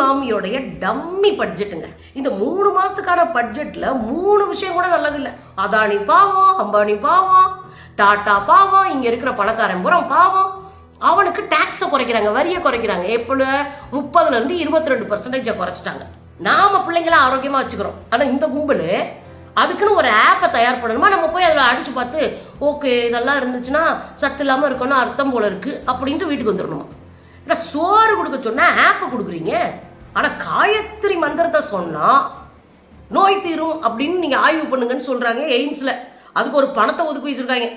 மாமியோடைய dummy பட்ஜெட்டுங்க. இந்த மூணு மாசத்துக்கான பட்ஜெட்ல மூணு விஷயம் கூட நல்லதில்லை. அதானி பாவம் அம்பானி பாவம் டாட்டா பாவம் இங்க இருக்கிற பணக்காரன் புறம் பாவம் அவனுக்கு டேக்ஸை குறைக்கிறாங்க வரியை குறைக்கிறாங்க. எப்போ முப்பதுல இருந்து இருபத்தி ரெண்டு பர்சன்டேஜை குறைச்சிட்டாங்க. நாம பிள்ளைங்கள ஆரோக்கியமா வச்சுக்கிறோம். ஆனா இந்த கும்பல் அதுக்குன்னு ஒரு ஆப்பை தயார் பண்ணணுமா? நம்ம போய் அதில் அடிச்சு பார்த்து ஓகே இதெல்லாம் இருந்துச்சுன்னா சத்து இல்லாமல் இருக்கணும் அர்த்தம் போல இருக்கு அப்படின்ட்டு வீட்டுக்கு வந்துடணுமா ஏன்னா சோறு கொடுக்க சொன்னா ஆப்பை கொடுக்குறீங்க? ஆனால் காயத்ரி மந்திரத்தை சொன்னால் நோய் தீரும் அப்படின்னு நீங்கள் ஆய்வு பண்ணுங்கன்னு சொல்கிறாங்க எய்ம்ஸில். அதுக்கு ஒரு பணத்தை ஒதுக்கி வச்சுருக்காங்க.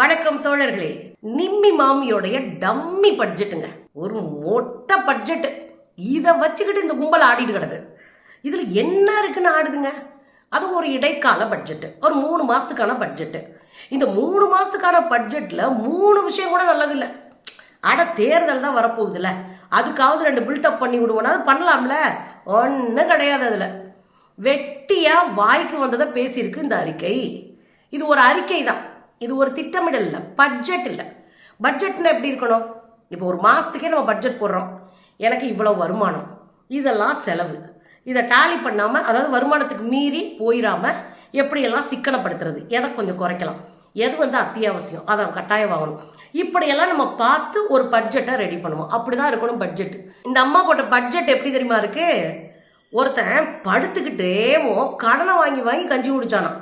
வணக்கம் தோழர்களே. நிம்மி மாமியோடைய டம்மி பட்ஜெட்டுங்க. ஒரு மொட்டை பட்ஜெட்டு. இதை வச்சுக்கிட்டு இந்த கும்பல் ஆடிட்டு கிடக்கு. இதில் என்ன இருக்குன்னு ஆடுதுங்க? அது ஒரு இடைக்கால பட்ஜெட்டு ஒரு மூணு மாதத்துக்கான பட்ஜெட்டு இந்த மூணு மாதத்துக்கான பட்ஜெட்டில் மூணு விஷயம் கூட நல்லதில்லை. அட தேர்தல் தான் வரப்போகுதுல்ல அதுக்காவது ரெண்டு பில்டப் பண்ணி விடுவோன்னா அது பண்ணலாம்ல? ஒன்றும் கிடையாது அதில். வெட்டியாக வாய்க்கு வந்ததை பேசியிருக்கு இந்த அறிக்கை. இது ஒரு அறிக்கை தான். இது ஒரு திட்டமிடல் இல்லை பட்ஜெட் இல்லை. பட்ஜெட்னா எப்படி இருக்கணும்? இப்போ ஒரு மாதத்துக்கே நம்ம பட்ஜெட் போடுறோம். எனக்கு இவ்வளோ வருமானம். இதெல்லாம் செலவு. இதை டாலி பண்ணாமல் அதாவது வருமானத்துக்கு மீறி போயிடாமல் எப்படியெல்லாம் சிக்கனப்படுத்துறது? எதை கொஞ்சம் குறைக்கலாம். எது வந்து அத்தியாவசியம்? அதை கட்டாயம் வாங்கணும் இப்படியெல்லாம் நம்ம பார்த்து ஒரு பட்ஜெட்டை ரெடி பண்ணுவோம். அப்படி தான் இருக்கணும் பட்ஜெட் இந்த அம்மா போட்ட பட்ஜெட் எப்படி தெரியுமா இருக்கு? ஒருத்தன் படுத்துக்கிட்டேவோ கடனை வாங்கி வாங்கி கஞ்சி குடிச்சானான்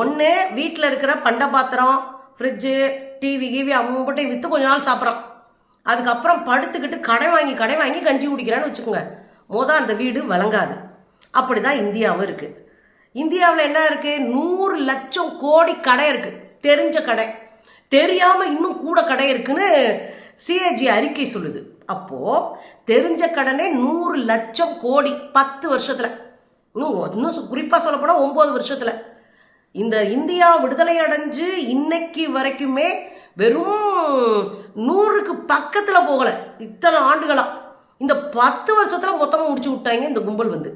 ஒன்று வீட்டில் இருக்கிற பண்ட பாத்திரம் ஃப்ரிட்ஜு டிவி கிவி அம்பட்டையும் விற்று கொஞ்ச நாள் சாப்பிட்றான். அதுக்கப்புறம் படுத்துக்கிட்டு கடை வாங்கி கடை வாங்கி கஞ்சி குடிக்கிறான்னு வச்சுக்கோங்க. மொதல் அந்த வீடு வழங்காது. அப்படி தான் இந்தியாவும் இருக்குது இந்தியாவில் என்ன இருக்குது நூறு லட்சம் கோடி கடை இருக்குது தெரிஞ்ச கடை. தெரியாமல் இன்னும் கூட கடை இருக்குன்னு சிஏஜி அறிக்கை சொல்லுது. அப்போது தெரிஞ்ச கடனே நூறு லட்சம் கோடி பத்து வருஷத்தில். இன்னும் இன்னும் குறிப்பாக சொல்லப்போனால் ஒம்பது வருஷத்தில். இந்த இந்தியா விடுதலை அடைஞ்சு இன்னைக்கு வரைக்குமே வெறும் நூறுக்கு பக்கத்தில் போகலை. இத்தனை ஆண்டுகளாக இந்த பத்து வருஷத்தில் மொத்தமாக முடிச்சு விட்டாங்க இந்த கும்பல் வந்து.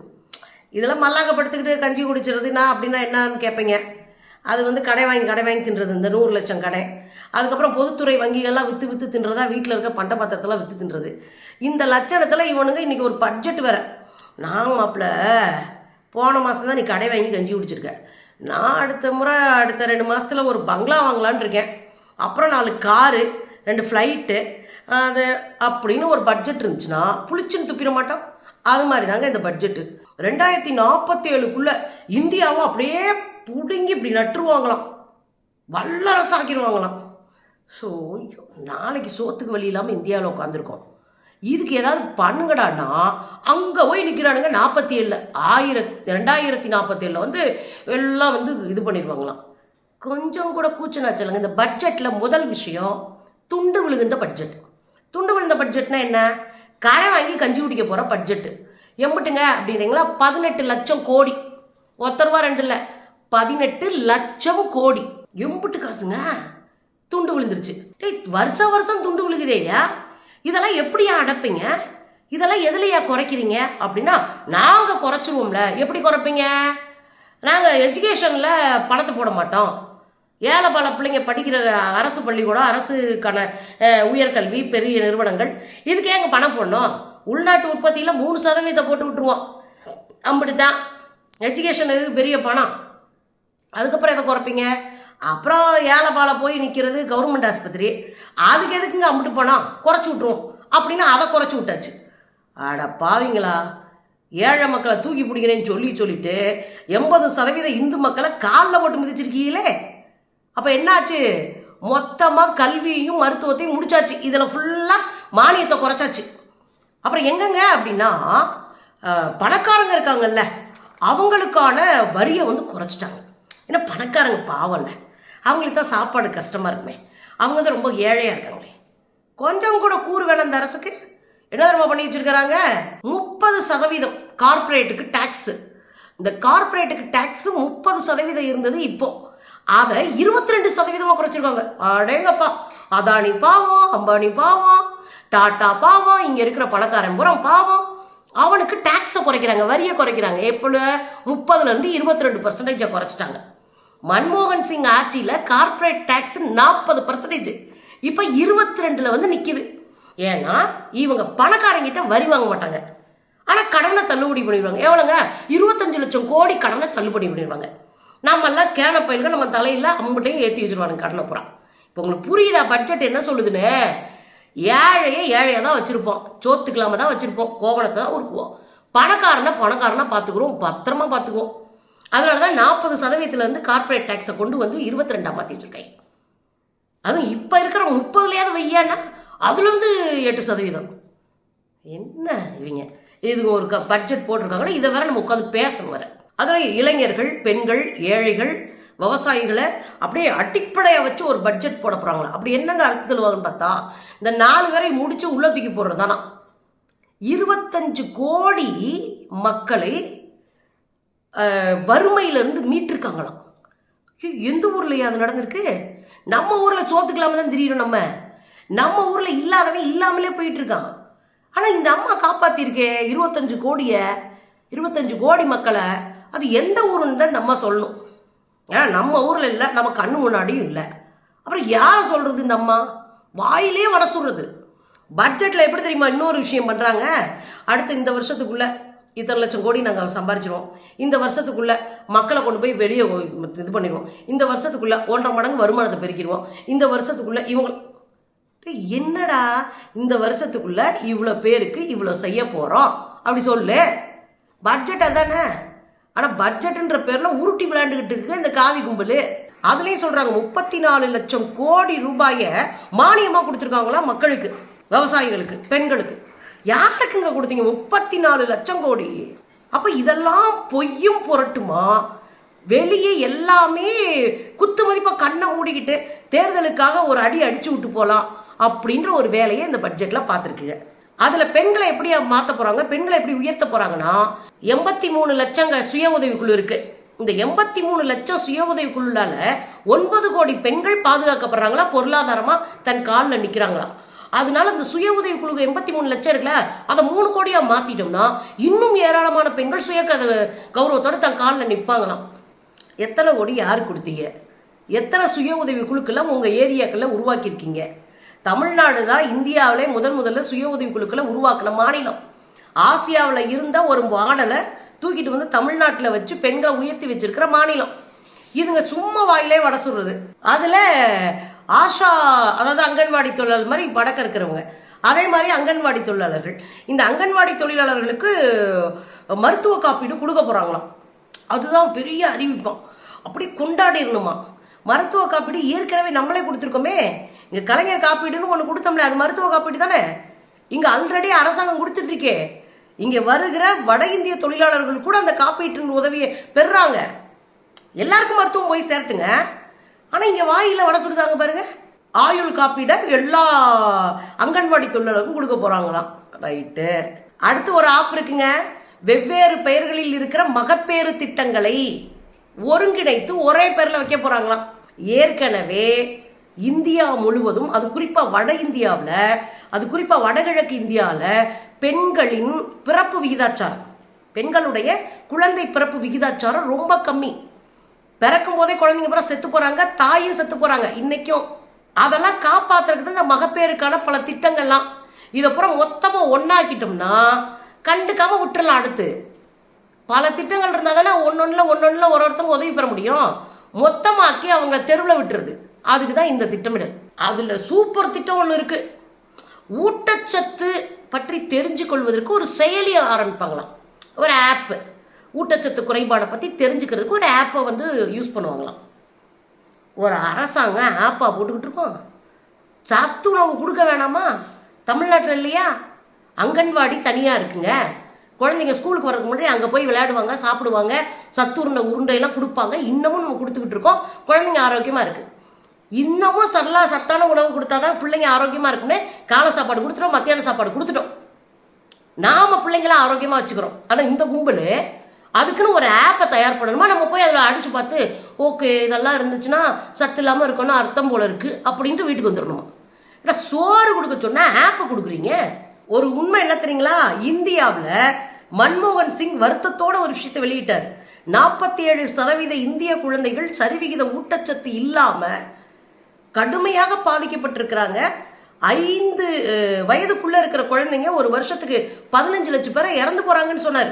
இதெல்லாம் மல்லாக்கப்படுத்திக்கிட்டு கஞ்சி குடிச்சிருது நான் அப்படின்னா என்னான்னு கேட்பீங்க. அது வந்து கடை வாங்கி கடை வாங்கி தின்றது இந்த நூறு லட்சம் கடை. அதுக்கப்புறம் பொதுத்துறை வங்கிகள்லாம் விற்று விற்று தின்றதா வீட்டில் இருக்க பண்ட பாத்திரத்தெல்லாம் விற்று தின்றது. இந்த லட்சணத்தில் இவனுங்க இன்றைக்கி ஒரு பட்ஜெட் வேற. நான் மாப்பிள்ள போன மாதம் தான் நீ கடை வாங்கி கஞ்சி குடிச்சிருக்க. நான் அடுத்த முறை அடுத்த ரெண்டு மாதத்தில் ஒரு பங்களா வாங்கலான் இருக்கேன். அப்புறம் நாலு காரு ரெண்டு ஃப்ளைட்டு அது அப்படின்னு ஒரு பட்ஜெட் இருந்துச்சுன்னா புளிச்சுன்னு துப்பிட மாட்டோம். அது மாதிரி தாங்க இந்த பட்ஜெட்டு ரெண்டாயிரத்தி நாற்பத்தி ஏழுக்குள்ளே இந்தியாவை அப்படியே பிடுங்கி இப்படி நட்டுருவாங்களாம். வல்லரசாக்கிடுவாங்களாம் ஸோ நாளைக்கு சோத்துக்கு வழி இல்லாமல் இந்தியாவில் உட்காந்துருக்கோம் இதுக்கு ஏதாவது பண்ணுங்கடான்னா அங்கே போய் நிற்கிறானுங்க நாற்பத்தி ஏழில் ஆயிரத்தி ரெண்டாயிரத்தி நாற்பத்தேழில் வந்து எல்லாம் வந்து இது பண்ணிடுவாங்களாம் கொஞ்சம் கூட கூச்சனாச்சலங்க இந்த பட்ஜெட்டில் முதல் விஷயம் துண்டு விழுகுந்த பட்ஜெட் துண்டு விழுந்த பட்ஜெட்னா என்ன? கடை வாங்கி கஞ்சி குடிக்க போகிற பட்ஜெட்டு எம்பிட்டுங்க அப்படின்னீங்களா? பதினெட்டு லட்சம் கோடி. ஒத்த ரூபா ரெண்டு இல்லை பதினெட்டு லட்சம் கோடி. எம்பிட்டு காசுங்க. துண்டு விழுந்துருச்சு. டேய் வருஷம் வருஷம் துண்டு விழுகுதேயா இதெல்லாம் எப்படியா அடைப்பீங்க? இதெல்லாம் எதுலையா குறைக்கிறீங்க? அப்படின்னா நாங்கள் குறைச்சிருவோம்ல. எப்படி குறைப்பீங்க? நாங்கள் எஜுகேஷனில் பணத்தை போட மாட்டோம். ஏழை பல பிள்ளைங்க படிக்கிற அரசு பள்ளிக்கூடம் அரசுக்கான உயர்கல்வி பெரிய நிறுவனங்கள். இதுக்கு ஏங்க பணம் போடணும்? உள்நாட்டு உற்பத்தியில் மூணு சதவீதத்தை போட்டு விட்டுருவோம். அப்படி தான் எஜுகேஷன் இது பெரிய பணம்? அதுக்கப்புறம் எதை குறைப்பீங்க? அப்புறம் ஏழைப்பாலை போய் நிற்கிறது கவர்மெண்ட் ஆஸ்பத்திரி. அதுக்கு எதுக்குங்க அம்பிட்டு பணம்? குறைச்சி விட்ருவோம் அப்படின்னு அதை குறைச்சி விட்டாச்சு. அட பாவிங்களா. ஏழை மக்களை தூக்கி பிடிக்கிறேன்னு சொல்லி சொல்லிட்டு எண்பது சதவீத இந்து மக்களை காலில் போட்டு மிதிச்சிருக்கீங்களே. அப்போ என்னாச்சு? மொத்தமாக கல்வியையும் மருத்துவத்தையும் முடிச்சாச்சு. இதில் ஃபுல்லாக மானியத்தை குறைச்சாச்சு. அப்புறம் எங்கங்க அப்படின்னா பணக்காரங்க இருக்காங்கல்ல அவங்களுக்கான வரியை வந்து குறைச்சிட்டாங்க. ஏன்னா பணக்காரங்க பாவம்ல அவங்களுக்கு தான் சாப்பாடு கஷ்டமாக இருக்குமே. அவங்க தான் ரொம்ப ஏழையாக இருக்காங்களே. கொஞ்சம் கூட கூறு வேணாம் இந்த அரசுக்கு. என்ன தெரியுமா பண்ணி வச்சிருக்கிறாங்க? முப்பது சதவீதம் கார்ப்பரேட்டுக்கு டேக்ஸு இந்த கார்ப்பரேட்டுக்கு டேக்ஸு முப்பது சதவீதம் இருந்தது இப்போது அதை இருபத்தி ரெண்டு சதவீதமாக குறைச்சிருக்காங்க. அடேங்கப்பா. அதானி பாவம் அம்பானி பாவம் டாட்டா பாவம் இங்கே இருக்கிற பணக்காரன் புறம் பாவம் அவனுக்கு டேக்ஸை குறைக்கிறாங்க வரியை குறைக்கிறாங்க. எப்போ முப்பதுலேருந்து இருபத்தி ரெண்டு பர்சன்டேஜை குறைச்சிட்டாங்க. மன்மோகன் சிங் ஆட்சியில் கார்ப்பரேட் டேக்ஸ் நாற்பது பர்சன்டேஜ் இப்போ இருபத்தி ரெண்டில் வந்து நிற்கிது ஏன்னா இவங்க பணக்காரங்கிட்ட வரி வாங்க மாட்டாங்க. ஆனால் கடனை தள்ளுபடி பண்ணிடுவாங்க. எவ்வளோங்க இருபத்தஞ்சு லட்சம் கோடி கடனை தள்ளுபடி பண்ணிடுவாங்க. நம்மெல்லாம் கேன பயில்கள் நம்ம தலையில் அம்மட்டையும் ஏற்றி வச்சுருவானுங்க கடனை பூரா. இப்போ உங்களுக்கு புரியுதா? பட்ஜெட் என்ன சொல்லுதுன்னு? ஏழையே ஏழையாக தான் வச்சுருப்போம். சோத்துக்கலாம தான் வச்சுருப்போம். கோவணத்தை தான் உருக்குவோம். பணக்காரனை பணக்காரனா பார்த்துக்குறோம் பத்திரமா பார்த்துக்குவோம் அதனால தான் நாற்பது சதவீதத்துலேருந்து கார்ப்பரேட் டேக்ஸை கொண்டு வந்து இருபத்தி ரெண்டாக மாற்றி வச்சுருக்கேன் அதுவும் இப்போ இருக்கிற முப்பதுலையாவது வையான்னா அதுலேருந்து எட்டு சதவீதம். என்ன இவங்க? இது ஒரு க பட்ஜெட் போட்டிருக்காங்கன்னா இதை வேற நம்ம உட்காந்து பேசணும் வரேன் அதில் இளைஞர்கள் பெண்கள் ஏழைகள் விவசாயிகளை அப்படியே அடிப்படையாக வச்சு ஒரு பட்ஜெட் போட போகிறாங்களா அப்படி என்னங்க அர்த்தம் சொல்லுவாங்கன்னு பார்த்தா இந்த நாலு பேரை முடித்து உள்ள தூக்கி போடுறது தானா இருபத்தஞ்சு கோடி மக்களை வறுமையிலேருந்து மீட்டிருக்காங்களாம். ஐயோ, எந்த ஊர்லையா அது நடந்திருக்கு? நம்ம ஊரில் சோத்துக்கலாம தான் தெரியும் நம்ம. நம்ம ஊரில் இல்லாதவன் இல்லாமலே போயிட்டு இருக்கான் ஆனால் இந்த அம்மா காப்பாற்றிருக்கே இருபத்தஞ்சு கோடியை இருபத்தஞ்சு கோடி மக்களை அது எந்த ஊருன்னு தான் நம்ம சொல்லணும். ஏன்னா நம்ம ஊரில் இல்லை நம்ம கண்ணு முன்னாடியும் இல்லை. அப்புறம் யாரை சொல்கிறது இந்த அம்மா? வாயிலே வட சொல்கிறது பட்ஜெட்டில் எப்படி தெரியுமா இன்னொரு விஷயம் பண்ணுறாங்க அடுத்து இந்த வருஷத்துக்குள்ளே இத்தனை லட்சம் கோடி நாங்கள் சம்பாரிச்சிடுவோம் இந்த வருஷத்துக்குள்ளே மக்களை கொண்டு போய் வெளியே இது பண்ணிடுவோம். இந்த வருஷத்துக்குள்ளே ஒன்றரை மடங்கு வருமானத்தை பெருக்கிடுவோம். இந்த வருஷத்துக்குள்ளே இவங்க என்னடா? இந்த வருஷத்துக்குள்ளே இவ்வளோ பேருக்கு இவ்வளோ செய்ய போகிறோம் அப்படி சொல்லு. பட்ஜெட்டாக தானே ஆனால் பட்ஜெட்டுன்ற பேரில் உருட்டி விளையாண்டுக்கிட்டு இருக்கு இந்த காவி கும்பல். அதுலேயும் சொல்கிறாங்க முப்பத்தி நாலு லட்சம் கோடி ரூபாயை மானியமாக கொடுத்துருக்காங்களா மக்களுக்கு விவசாயிகளுக்கு பெண்களுக்கு. யாருக்குங்க கொடுத்தீங்க? முப்பத்தி நாலு லட்சம் கோடி. அப்போ இதெல்லாம் பொய்யும் புரட்டுமா? வெளியே எல்லாமே குத்து மதிப்பாக கண்ணை மூடிக்கிட்டு தேர்தலுக்காக ஒரு அடி அடிச்சு விட்டு போகலாம் அப்படின்ற ஒரு வேலையை இந்த பட்ஜெட்டில் பார்த்துருக்குங்க. அதில் பெண்களை எப்படி மாற்ற போகிறாங்க பெண்களை எப்படி உயர்த்த போகிறாங்கன்னா எண்பத்தி மூணு லட்சங்க சுய உதவிக்குழு இருக்குது இந்த எண்பத்தி மூணு லட்சம் சுய உதவிக்குழுலால ஒன்பது கோடி பெண்கள் பாதுகாக்கப்படுறாங்களா? பொருளாதாரமாக தன் காலில் நிற்கிறாங்களா அதனால இந்த சுய உதவி குழு எண்பத்தி மூணு லட்சம் இருக்குல்ல அதை மூணு கோடியா மாத்திட்டோம்னா இன்னும் ஏராளமான பெண்கள் சுய கத கௌரவத்தோட தன் காலில் நிற்பாங்களாம் எத்தனை கோடி யார் கொடுத்தீங்க? எத்தனை சுய உதவி குழுக்கெல்லாம் உங்கள் ஏரியாக்கெல்லாம் உருவாக்கியிருக்கீங்க? தமிழ்நாடு தான் இந்தியாவிலே முதல் முதல்ல சுய உதவி குழுக்களை உருவாக்கின மாநிலம். ஆசியாவில் இருந்த ஒரு மாடலை தூக்கிட்டு வந்து தமிழ்நாட்டில் வச்சு பெண்களை உயர்த்தி வச்சிருக்கிற மாநிலம். இதுங்க சும்மா வாயிலே வட சொல்றது. அதில் ஆஷா அதாவது அங்கன்வாடி தொழிலாளர் மாதிரி வடக்க இருக்கிறவங்க. அதே மாதிரி அங்கன்வாடி தொழிலாளர்கள். இந்த அங்கன்வாடி தொழிலாளர்களுக்கு மருத்துவ காப்பீடு கொடுக்க போகிறாங்களாம் அதுதான் பெரிய அறிவிப்பான் அப்படி கொண்டாடிடணுமா மருத்துவ காப்பீடு ஏற்கனவே நம்மளே கொடுத்துருக்கோமே. இங்கே கலைஞர் காப்பீடுன்னு ஒன்று கொடுத்தோம்ல அது மருத்துவ காப்பீடு தானே? இங்கே ஆல்ரெடி அரசாங்கம் கொடுத்துட்ருக்கே. இங்கே வருகிற வட இந்திய தொழிலாளர்கள் கூட அந்த காப்பீட்டின் உதவியை பெறுறாங்க. எல்லாருக்கும் மருத்துவம் போய் சேர்த்துங்க ஆனால் இங்கே வாயில் வடை சுடுதாங்க பாருங்க. ஆயுள் காப்பீடை எல்லா அங்கன்வாடி தொழிலாளருக்கும் கொடுக்க போகிறாங்களாம் ரைட்டு அடுத்து ஒரு ஆப் இருக்குங்க. வெவ்வேறு பெயர்களில் இருக்கிற மகப்பேறு திட்டங்களை ஒருங்கிணைத்து ஒரே பேரில் வைக்க போகிறாங்களாம் ஏற்கனவே இந்தியா முழுவதும் அது குறிப்பாக வட இந்தியாவில் அது குறிப்பாக வடகிழக்கு இந்தியாவில் பெண்களின் பிறப்பு விகிதாச்சாரம். பெண்களுடைய குழந்தை பிறப்பு விகிதாச்சாரம் ரொம்ப கம்மி. பிறக்கும் போதே குழந்தைங்க பூரா செத்து போகிறாங்க தாயும் செத்து போகிறாங்க இன்றைக்கும் அதெல்லாம் காப்பாற்றுறதுக்கு இந்த மகப்பேறுக்கான பல திட்டங்கள்லாம். இதை பூரா மொத்தமாக ஒன்றாக்கிட்டோம்னா கண்டுக்காமல் விட்டுறலாம் அடுத்து. பல திட்டங்கள் இருந்தால் தானே ஒன்று ஒன்றில் ஒன்று ஒன்றில் ஒரு ஒருத்தவங்க உதவி பெற முடியும். மொத்தமாக்கி அவங்க தெருவில் விட்டுறது. அதுக்கு தான் இந்த திட்டமிடல். அதில் சூப்பர் திட்டம் ஒன்று இருக்குது ஊட்டச்சத்து பற்றி தெரிஞ்சு கொள்வதற்கு ஒரு செயலி ஆரம்பிப்பாங்களாம். ஒரு ஆப்பு ஊட்டச்சத்து குறைபாடை பற்றி தெரிஞ்சுக்கிறதுக்கு ஒரு ஆப்பை வந்து யூஸ் பண்ணுவாங்களாம். ஒரு அரசாங்கம் ஆப்பாக போட்டுக்கிட்டு இருக்கோம். சத்து உணவு கொடுக்க வேணாமா? தமிழ்நாட்டில் இல்லையா? அங்கன்வாடி தனியாக இருக்குங்க. குழந்தைங்க ஸ்கூலுக்கு வரதுக்கு முன்னாடி அங்கே போய் விளையாடுவாங்க சாப்பிடுவாங்க. சத்து உருண்டை உருண்டையெல்லாம் கொடுப்பாங்க. இன்னமும் நம்ம கொடுத்துக்கிட்டு இருக்கோம். குழந்தைங்க ஆரோக்கியமாக இருக்குது இன்னமும் சல்லா சத்தான உணவு கொடுத்தா தான் பிள்ளைங்க ஆரோக்கியமாக இருக்கும்னு காலை சாப்பாடு கொடுத்துட்டோம் மத்தியான சாப்பாடு கொடுத்துட்டோம். நாம் பிள்ளைங்களாம் ஆரோக்கியமாக வச்சுக்கிறோம். ஆனால் இந்த கும்பல் அதுக்குன்னு ஒரு ஆப்பை தயார் பண்ணணுமா? நம்ம போய் அதில் அடித்து பார்த்து ஓகே இதெல்லாம் இருந்துச்சுன்னா சத்து இல்லாமல் இருக்கணும் அர்த்தம் போல இருக்குது அப்படின்ட்டு வீட்டுக்கு வந்துடணுமா? ஏன்னா சோறு கொடுக்க சொன்னால் ஆப்பை கொடுக்குறீங்க? ஒரு உண்மை என்ன தெரியுங்களா? இந்தியாவில் மன்மோகன் சிங் வருத்தத்தோட ஒரு விஷயத்தை வெளியிட்டார். நாற்பத்தி ஏழு சதவீத இந்திய குழந்தைகள் சரிவிகித ஊட்டச்சத்து இல்லாமல் கடுமையாக பாதிக்கப்பட்டிருக்கிறாங்க. ஐந்து வயதுக்குள்ளே வயதுக்குள்ள இருக்கிற குழந்தைங்க ஒரு வருஷத்துக்கு பதினஞ்சு லட்சம் பேரை இறந்து போறாங்கன்னு சொன்னார்.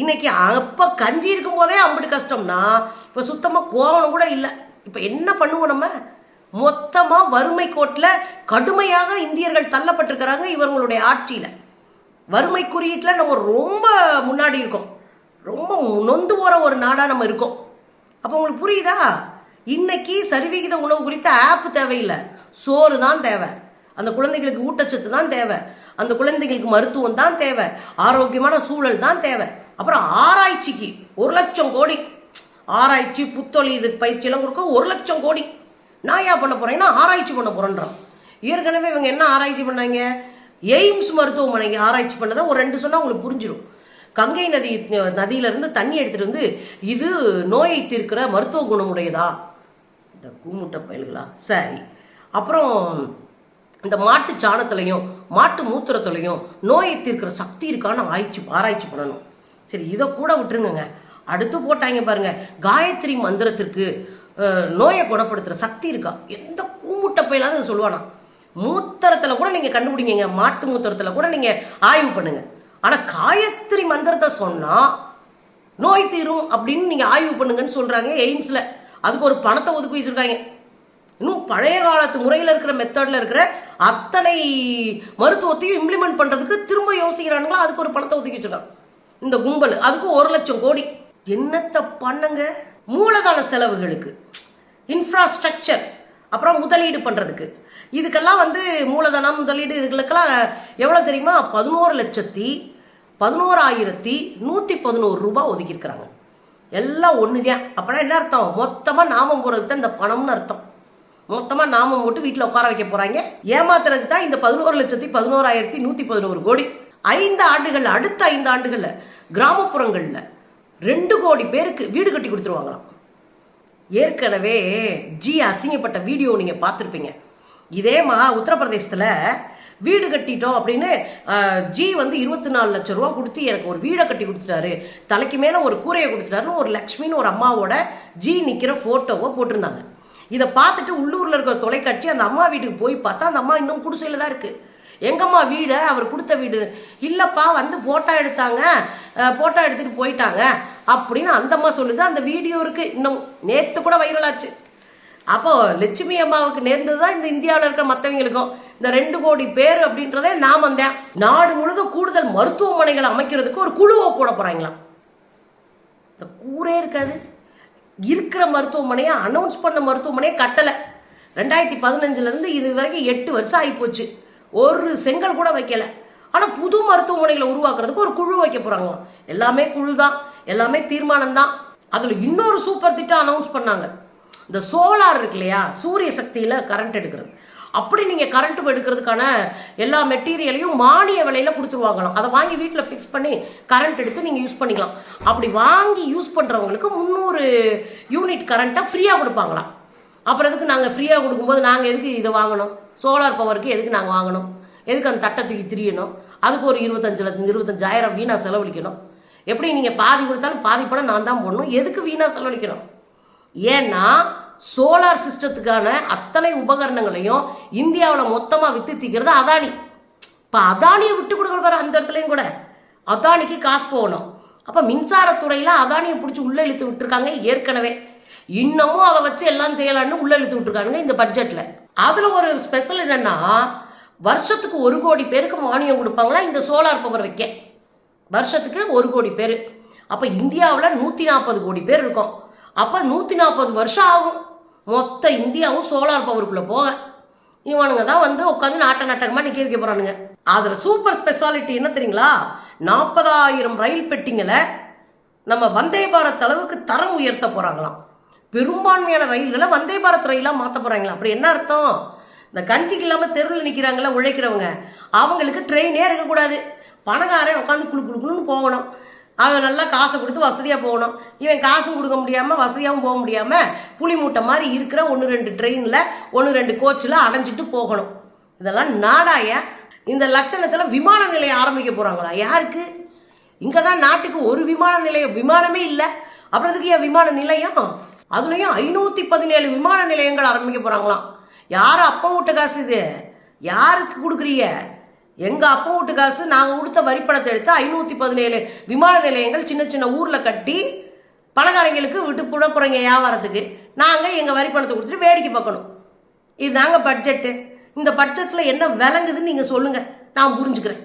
இன்னைக்கு அப்போ கஞ்சி இருக்கும் போதே அம்பிட்டு கஷ்டம்னா இப்போ சுத்தமாக கோவணம் கூட இல்லை. இப்போ என்ன பண்ணுவோம் நம்ம? மொத்தமாக வறுமை கோட்டில் கடுமையாக இந்தியர்கள் தள்ளப்பட்டிருக்கிறாங்க இவங்களுடைய ஆட்சியில். வறுமை குறியீட்டில் நம்ம ரொம்ப முன்னாடி இருக்கோம். ரொம்ப நொந்து போகிற ஒரு நாடாக நம்ம இருக்கோம். அப்போ உங்களுக்கு புரியுதா? இன்னைக்கு சரிவிகித உணவு குறித்த ஆப் தேவையில்லை. சோறு தான் தேவை. அந்த குழந்தைகளுக்கு ஊட்டச்சத்து தான் தேவை. அந்த குழந்தைகளுக்கு மருத்துவம் தான் தேவை. ஆரோக்கியமான சூழல் தான் தேவை. அப்புறம் ஆராய்ச்சிக்கு ஒரு லட்சம் கோடி. ஆராய்ச்சி புத்தொழி இது பயிற்சியெல்லாம் கொடுக்க ஒரு லட்சம் கோடி. நான் ஏன் பண்ண போகிறேன்னா ஆராய்ச்சி பண்ண போகிறேன்றான் ஏற்கனவே இவங்க என்ன ஆராய்ச்சி பண்ணாங்க? எய்ம்ஸ் மருத்துவமனைக்கு ஆராய்ச்சி பண்ணதை ஒரு ரெண்டு சொன்னால் உங்களுக்கு புரிஞ்சிடும் கங்கை நதி நதியிலிருந்து தண்ணி எடுத்துகிட்டு வந்து இது நோயை தீர்க்கிற மருத்துவ குணமுடையதா? இந்த கூமுட்டை பயல்களா? சரி. அப்புறம் இந்த மாட்டு சாணத்துலையும் மாட்டு மூத்திரத்துலையும் நோயை தீர்க்கிற சக்தி இருக்கான்னு ஆய்ச்சி ஆராய்ச்சி பண்ணணும். சரி இதை கூட விட்டுருங்கங்க. அடுத்து போட்டாங்க பாருங்க காயத்ரி மந்திரத்திற்கு நோயை குணப்படுத்துகிற சக்தி இருக்கா? எந்த கூமுட்டை பயிலாவது சொல்லுவானா? மூத்திரத்தில் கூட நீங்கள் கண்டுபிடிங்க மாட்டு மூத்திரத்தில் கூட நீங்கள் ஆய்வு பண்ணுங்கள் ஆனால் காயத்ரி மந்திரத்தை சொன்னால் நோய் தீரும் அப்படின்னு நீங்கள் ஆய்வு பண்ணுங்கன்னு சொல்கிறாங்க எய்ம்ஸில். அதுக்கு ஒரு பணத்தை ஒதுக்கி வச்சுருக்காங்க. இன்னும் பழைய காலத்து முறையில் இருக்கிற மெத்தடில் இருக்கிற அத்தனை மருத்துவத்தையும் இம்ப்ளிமெண்ட் பண்ணுறதுக்கு திரும்ப யோசிக்கிறானுங்களா? அதுக்கு ஒரு பணத்தை ஒதுக்கி வச்சுருக்காங்க. இந்த கும்பல் அதுக்கு ஒரு லட்சம் கோடி. என்னத்தை பண்ணுங்க? மூலதன செலவுகளுக்கு. இன்ஃப்ராஸ்ட்ரக்சர் அப்புறம் முதலீடு பண்ணுறதுக்கு இதுக்கெல்லாம் வந்து மூலதனம் முதலீடு இதுகளுக்கெல்லாம் எவ்வளோ தெரியுமா? பதினோரு லட்சத்தி பதினோராயிரத்தி நூற்றி பதினோரு ரூபாய் ஒதுக்கியிருக்கிறாங்க எல்லாம் ஒன்று தான் அப்படின்னா என்ன அர்த்தம்? மொத்தமாக நாமம் போகிறது தான் இந்த பணம்னு அர்த்தம். மொத்தமாக நாமம் போட்டு வீட்டில் உட்கார வைக்க போகிறாங்க ஏமாத்துறதுக்கு தான் இந்த பதினோரு லட்சத்தி பதினோராயிரத்தி நூற்றி பதினோரு கோடி. ஐந்து ஆண்டுகள் அடுத்த ஐந்து ஆண்டுகளில் கிராமப்புறங்களில் ரெண்டு கோடி பேருக்கு வீடு கட்டி கொடுத்துருவாங்களாம். ஏற்கனவே ஜி அசிங்கப்பட்ட வீடியோ நீங்கள் பார்த்துருப்பீங்க. இதே மா உத்தரப்பிரதேசத்தில் வீடு கட்டிட்டோம் அப்படின்னு ஜி வந்து இருபத்தி நாலு லட்ச ரூபா கொடுத்து எனக்கு ஒரு வீடை கட்டி கொடுத்துட்டாரு. தலைக்கு மேலே ஒரு கூரையை கொடுத்துட்டாருன்னு ஒரு லக்ஷ்மின்னு ஒரு அம்மாவோட ஜி நிற்கிற ஃபோட்டோவை போட்டிருந்தாங்க. இதை பார்த்துட்டு உள்ளூரில் இருக்கிற தொலைக்காட்சி அந்த அம்மா வீட்டுக்கு போய் பார்த்தா அந்த அம்மா இன்னும் குடிசையில் தான் இருக்குது எங்கம்மா வீடை? அவர் கொடுத்த வீடு. இல்லைப்பா வந்து ஃபோட்டோ எடுத்தாங்க. ஃபோட்டோ எடுத்துகிட்டு போயிட்டாங்க. அப்படின்னு அந்த அம்மா சொல்லுது. அந்த வீடியோ இருக்குது இன்னும் நேற்று கூட வைரல் ஆச்சு. அப்போ லட்சுமி அம்மாவுக்கு நேர்ந்தது தான் இந்த இந்தியாவில் இருக்க மற்றவங்களுக்கும் இந்த ரெண்டு கோடி பேர் அப்படின்றதே நான் வந்தேன். நாடு முழுதும் கூடுதல் மருத்துவமனைகளை அமைக்கிறதுக்கு ஒரு குழுவை போட போகிறாங்களாம் இந்த கூரே இருக்காது. இருக்கிற மருத்துவமனையை அனௌன்ஸ் பண்ண மருத்துவமனையை கட்டலை. ரெண்டாயிரத்தி பதினஞ்சுலேருந்து இது வரைக்கும் எட்டு வருஷம் ஆகிப்போச்சு ஒரு செங்கல் கூட வைக்கலை. ஆனால் புது மருத்துவமனைகளை உருவாக்குறதுக்கு ஒரு குழு வைக்க போகிறாங்களாம் எல்லாமே குழு தான் எல்லாமே தீர்மானம் தான் அதில் இன்னொரு சூப்பர் திட்டம் அனௌன்ஸ் பண்ணாங்க. இந்த சோலார் இருக்கு இல்லையா? சூரிய சக்தியில் கரண்ட் எடுக்கிறது. அப்படி நீங்கள் கரண்ட் எடுக்கிறதுக்கான எல்லா மெட்டீரியலையும் மானிய விலையில் கொடுத்துருவாங்களாம். அதை வாங்கி வீட்டில் ஃபிக்ஸ் பண்ணி கரண்ட் எடுத்து நீங்கள் யூஸ் பண்ணிக்கலாம். அப்படி வாங்கி யூஸ் பண்ணுறவங்களுக்கு முந்நூறு யூனிட் கரண்ட்டை ஃப்ரீயாக கொடுப்பாங்களாம். அப்புறம் எதுக்கு நாங்கள் ஃப்ரீயாக கொடுக்கும்போது நாங்கள் எதுக்கு இதை வாங்கணும்? சோலார் பவருக்கு எதுக்கு நாங்கள் வாங்கணும்? எதுக்கு அந்த தட்டை தூக்கி திரியணும்? அதுக்கு ஒரு இருபத்தஞ்சு லட்சம் இருபத்தஞ்சாயிரம் வீணாக செலவழிக்கணும். எப்படி நீங்கள் பாதி கொடுத்தாலும் பாதி படம் நான் தான் போடணும். எதுக்கு வீணாக செலவழிக்கணும்? ஏன்னா சோலார் சிஸ்டத்துக்கான அத்தனை உபகரணங்களையும் இந்தியாவில் மொத்தமாக வித்து தீக்கிறது அதானி. இப்போ அதானியை விட்டு கொடுக்கல பாரு அந்த இடத்துலையும் கூட. அதானிக்கு காசு போகணும். அப்போ மின்சாரத்துறையில் அதானியை பிடிச்சி உள்ளே இழுத்து விட்டுருக்காங்க ஏற்கனவே. இன்னமும் அதை வச்சு எல்லாம் செய்யலான்னு உள்ளே இழுத்து விட்டுருக்கானுங்க இந்த பட்ஜெட்டில் அதில் ஒரு ஸ்பெஷல் என்னென்னா வருஷத்துக்கு ஒரு கோடி பேருக்கு மானியம் கொடுப்பாங்களா இந்த சோலார் பவர் வைக்க? வருஷத்துக்கு ஒரு கோடி பேர். அப்போ இந்தியாவில் நூற்றி நாற்பது கோடி பேர் இருக்கும். அப்போ நூற்றி நாற்பது வருஷம் ஆகும். மொத்த இந்தியாவும் சோலார் பவருக்குள்ளே போக. இவனுங்க தான் வந்து உட்காந்து நாட்ட நாட்டகமாக நிற்க வைக்க போகிறானுங்க அதில் சூப்பர் ஸ்பெஷாலிட்டி என்ன தெரியுங்களா? நாற்பதாயிரம் ரயில் பெட்டிங்களை நம்ம வந்தே பாரத் அளவுக்கு தரம் உயர்த்த போகிறாங்களாம் பெரும்பான்மையான ரயில்களை வந்தே பாரத் ரயிலாக மாற்ற போகிறாங்களா அப்படி என்ன அர்த்தம்? இந்த கஞ்சிக்கு இல்லாமல் தெருவில் நிற்கிறாங்களா உழைக்கிறவங்க அவங்களுக்கு ட்ரெயினே இருக்கக்கூடாது பணக்காரன் உட்காந்து குழு குழுக்குன்னு போகணும். அவன் நல்லா காசை கொடுத்து வசதியாக போகணும். இவன் காசும் கொடுக்க முடியாமல் வசதியாகவும் போக முடியாமல் புளி மூட்டை மாதிரி இருக்கிற ஒன்று ரெண்டு ட்ரெயினில் ஒன்று ரெண்டு கோச்சில் அடைஞ்சிட்டு போகணும். இதெல்லாம் நாடாயா இந்த லட்சணத்தில் விமான நிலையம் ஆரம்பிக்க போகிறாங்களா யாருக்கு? இங்கே தான் நாட்டுக்கு ஒரு விமான நிலையம் விமானமே இல்லை. அப்புறம் எதுக்கு ஏன் விமான நிலையம்? அதுலேயும் ஐநூற்றி பதினேழு விமான நிலையங்கள் ஆரம்பிக்க போகிறாங்களாம் யார் அப்பா விட்ட காசு இது? யாருக்கு கொடுக்குறீங்க? எங்கள் அப்பா வீட்டு காசு நாங்கள் கொடுத்த வரிப்பணத்தை எடுத்து ஐநூற்றி பதினேழு விமான நிலையங்கள் சின்ன சின்ன ஊரில் கட்டி பணக்காரங்களுக்கு விட்டு போட போகிறீங்க வியாபாரத்துக்கு நாங்கள் எங்கள் வரி பணத்தை கொடுத்துட்டு வேடிக்கை பார்க்கணும். இதுதாங்க பட்ஜெட்டு இந்த பட்ஜெட்டில் என்ன விளங்குதுன்னு நீங்கள் சொல்லுங்கள் நான் புரிஞ்சுக்கிறேன்.